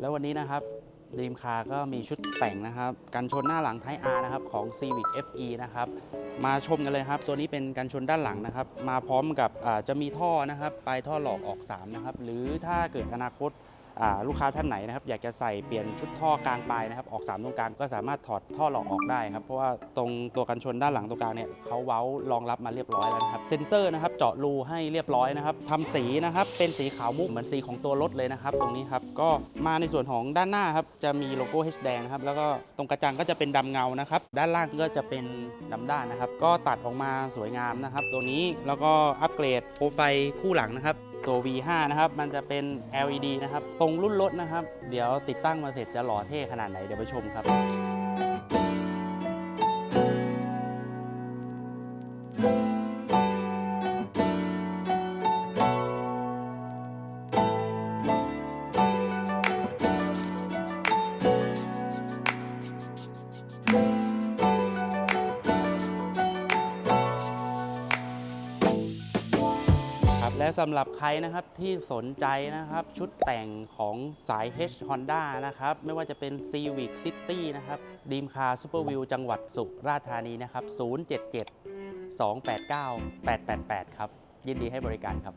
แล้ววันนี้นะครับดีมคาก็มีชุดแต่งนะครับกันชนหน้าหลังไทอาร์นะครับของ Civic FE นะครับมาชมกันเลยครับ ตัวนี้เป็นกันชนด้านหลังนะครับ มาพร้อมกับจะมีท่อนะครับปลายท่อหลอกออก3นะครับหรือถ้าเกิดอนาคต ลูกค้าท่านไหนนะครับอยากจะใส่เปลี่ยนชุดท่อกลางปลายนะครับออก3ตรงกลางก็สามารถถอดท่อหลอกออกได้ครับเพราะว่าตรงตัวกันชนด้านหลังตรงกลางเนี่ยเขาเว้ารองรับมาเรียบร้อยแล้วนะครับเซ็นเซอร์นะครับเจาะรูให้เรียบร้อยนะครับทำสีนะครับเป็นสีขาวมุกเหมือนสีของตัวรถเลยนะครับตรงนี้ครับก็มาในส่วนของด้านหน้าครับจะมีโลโก้ H แดงนะครับแล้วก็ตรงกระจังก็จะเป็นดำเงานะครับด้านล่างก็จะเป็นดำด้านนะครับก็ตัดออกมาสวยงามนะครับตัวนี้แล้วก็อัปเกรดโปรไฟล์คู่หลังนะครับ ตัว V5 นะครับมันจะเป็น LED นะครับ ตรงรุ่นรถนะครับ เดี๋ยวติดตั้งมาเสร็จจะหล่อเท่ขนาดไหนเดี๋ยวไปชมครับ และสำหรับใครนะครับที่สนใจนะครับ ชุดแต่งของสาย H Honda นะครับ ไม่ว่าจะเป็น Civic City นะครับดีมคาซูเปอร์วิวจังหวัดสุราษฎร์ธานีนะครับ 077 289 888 ครับ ยินดีให้บริการครับ